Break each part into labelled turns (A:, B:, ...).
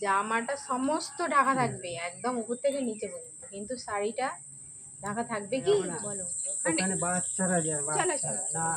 A: জামাটা সমস্ত ঢাকা থাকবে একদম উপর থেকে নিচে পর্যন্ত। কিন্তু শাড়িটা ঢাকা থাকবে কি? বলো।
B: ওখানে বাচ্চারা যায় বাচ্চারা। না।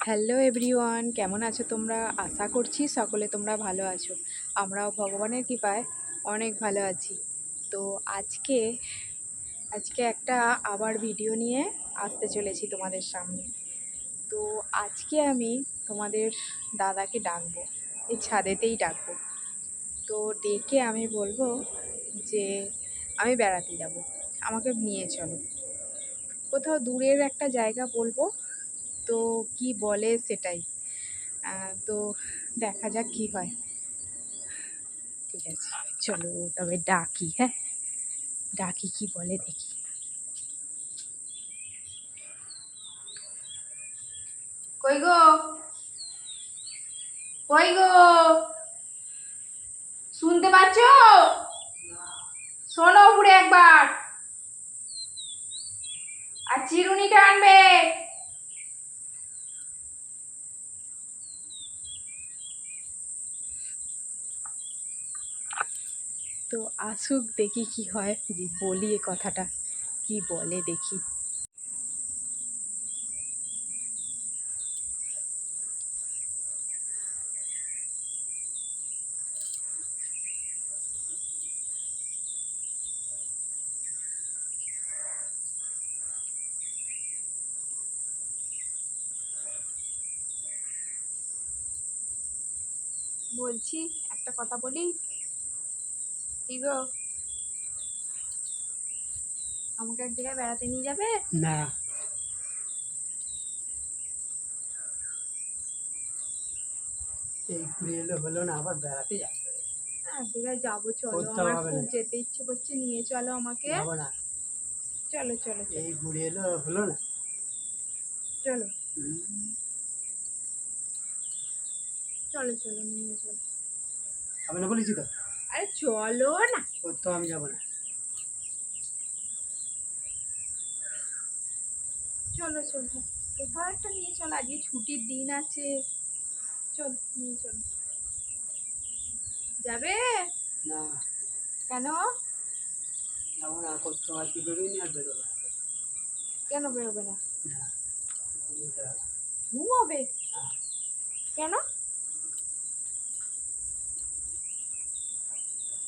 A: হ্যালো এভরিওয়ান কেমন আছো তোমরা? আশা করছি সকলে তোমরা ভালো আছো। আমরাও ভগবানের কৃপায় অনেক ভালো আছি। তো আজকে আজকে একটা আবার ভিডিও নিয়ে আসতে চলেছি তোমাদের সামনে। তো আজকে আমি তোমাদের দাদাকে ডাকবো, এই ছাদেতেই ডাকবো। তো ডেকে আমি বলব যে, আমি বেড়াতে যাব, আমাকে নিয়ে চলো। কোথাও দূরের একটা জায়গা বলব তো কি বলে সেটাই। তো দেখা যাক কি হয়। ঠিক আছে, চলো তবে ডাকি হ্যাঁ? ডাকি কি বলে দেখি। কই গো? কই গো? শুনতে পাচ্ছ? শোনো উপরে একবার। আর চিরুনিটা আনবে। তো আসুক দেখি কি হয় যে বলি এ কথাটা, কি বলে দেখি। বলছি, একটা কথা বলি? কি গো। আমাকে এক জায়গায় বেড়াতে নিয়ে যাবে?
B: না। এই ঘুরে এলে হলো না আবার বেড়াতে যাবে।
A: এক জায়গায় যাব চলো।
B: করতে
A: আমার
B: হবে
A: খুব
B: না।
A: যেতে ইচ্ছে করছে নিয়ে চলো আমাকে।
B: যাব না।
A: চলো চলো চলো।
B: এই ঘুরে এলে হলো না।
A: চলো।
B: হুম।
A: চলো চলো নিয়ে চলো
B: হবে না বলেছি তো?
A: আরে চলো না।
B: করতে আমি যাব না।
A: চলো চলো। কোথাও একটা নিয়ে চলো। আজকে ছুটির দিন আছে। চল নিয়ে চলো। যাবে?
B: না।
A: কেন?
B: যাব না করতে আজকে বেরোয়নি আর বেরোবো
A: কেন বেরোবে না?
B: না ঘুমোতে হবে।
A: ঘুম হবে
B: হ্যাঁ।
A: কেন?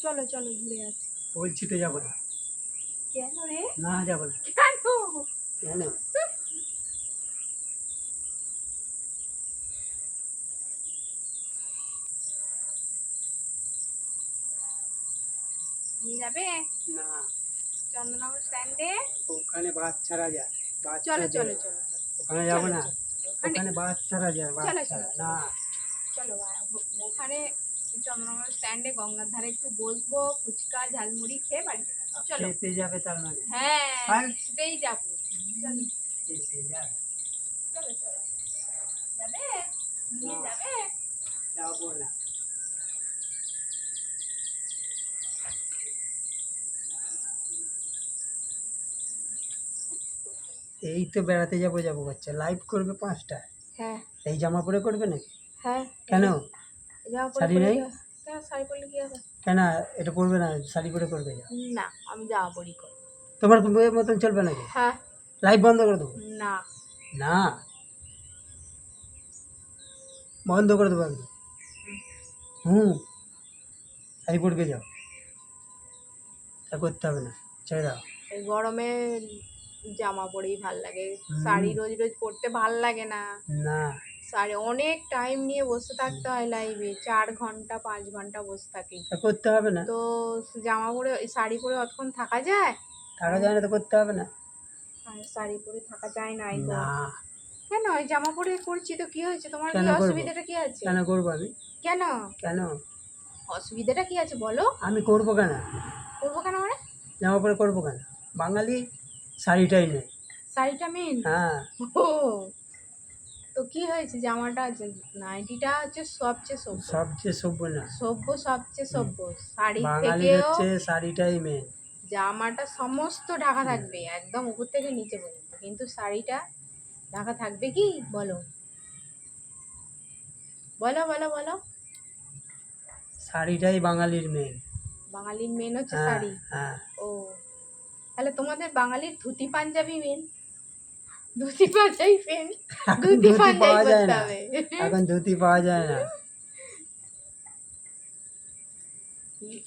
A: চলো চলো ঘুরে আছি
B: বলছি তো যাব না।
A: কেন রে?
B: না যাব না।
A: কেন?
B: কেন?
A: যাবে?
B: না।
A: চন্দ্রনগর স্ট্যান্ডে?
B: ওখানে বাচ্চারা যায়।
A: চলো চলো চলো
B: ওখানে যাব না।
A: ওখানে
B: ওখানে বাচ্চারা যায় বাচ্চারা। না।
A: চলো বা- ও- ওখানে চন্দ্রনগর স্ট্যান্ডে গঙ্গার ধারে একটু বসবো ফুচকা ঝালমুড়ি খেয়ে বাড়ি চলে আসব। চলো।
B: খেতে যাবে তার মানে?
A: হ্যাঁ
B: আর?
A: সেটাই যাব। চলো।
B: খেতে যাবে
A: চলো চলো। যাবে? নিয়ে
B: না।
A: যাবে?
B: যাব না এই তো বেড়াতে যাব যাব করছে লাইভ করবে পাঁচটা
A: হ্যাঁ।
B: এই জামা পরে করবে নাকি?
A: হ্যাঁ।
B: কেন?
A: যাও
B: শাড়ি নেই?
A: কেন শাড়ি পরলে কি হবে?
B: কেন এটা পরবে না শাড়ি পরে করবে?
A: না আমি জামা পরি করব।
B: তোমার বইয়ের মতন চলবে নাকি?
A: হ্যাঁ।
B: লাইভ বন্ধ করে দেবো?
A: না।
B: না? বন্ধ করে দেবো একদম। হুম। শাড়ি পড়কে যাও। তা করতে হবে না ছেড়ে দাও।
A: এই গরমে জামা পরেই ভালো লাগে। শাড়ি রোজ রোজ পরতে ভালো লাগে না।
B: না।
A: শাড়ি অনেক টাইম নিয়ে বসে থাকতে হয় লাইভে চার ঘণ্টা পাঁচ ঘণ্টা বসে থাকি।
B: করতে হবে না।
A: তো জামা পরে শাড়ি পরে অতক্ষণ থাকা যায়?
B: থাকা যায় না তো করতে হবে না।
A: আর শাড়ি পরে থাকা যায় না কেন? ওই জামা পরে করছি তো কি হয়েছে? তোমার কি অসুবিধাটা কি আছে?
B: কেন করব আমি?
A: কেন?
B: কেন?
A: অসুবিধাটা কি আছে বলো?
B: আমি করব কেন?
A: করব কেন মানে?
B: জামা পরে করব কেন? বাঙালি শাড়িটাই নেই।
A: শাড়িটা মেন
B: হ্যাঁ।
A: ও। কি হয়েছে জামাটা নাইটিটা হচ্ছে সবচেয়ে সভ্য।
B: সবচেয়ে সভ্য না।
A: সভ্য সবচেয়ে সভ্য। শাড়ি থেকেও
B: হচ্ছে শাড়িটাই মেন
A: জামাটা সমস্ত ঢাকা থাকবে একদম উপর থেকে নিচে পর্যন্ত। কিন্তু শাড়িটা ঢাকা থাকবে কি? বলো। বলো বলো বলো।
B: শাড়িটাই বাঙালির মেন
A: বাঙালির মেন হচ্ছে
B: হ্যাঁ
A: শাড়ি।
B: হ্যাঁ।
A: ও। তাহলে তোমাদের বাঙালির ধুতি পাঞ্জাবি মেন ধুতি ধুতি
B: পাওয়া যায় না। এখন ধুতি পাওয়া যায় না।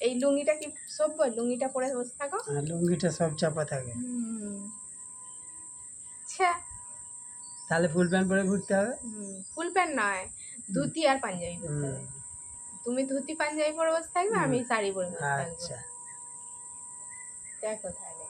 A: এই লুঙ্গিটা কি সভ্য লুঙ্গিটা পরে বসে থাকো।
B: আর লুঙ্গিটা সব চাপা থাকে।
A: আচ্ছা
B: তাহলে ফুল প্যান্ট পরে ঘুরতে হবে?
A: ফুল প্যান্ট নয় ধুতি আর পাঞ্জাবি পরতে হবে। তুমি ধুতি পাঞ্জাবি পরে বসে থাকবে আমি শাড়ি পরে বসে থাকব।
B: আচ্ছা।
A: দেখো তাহলে।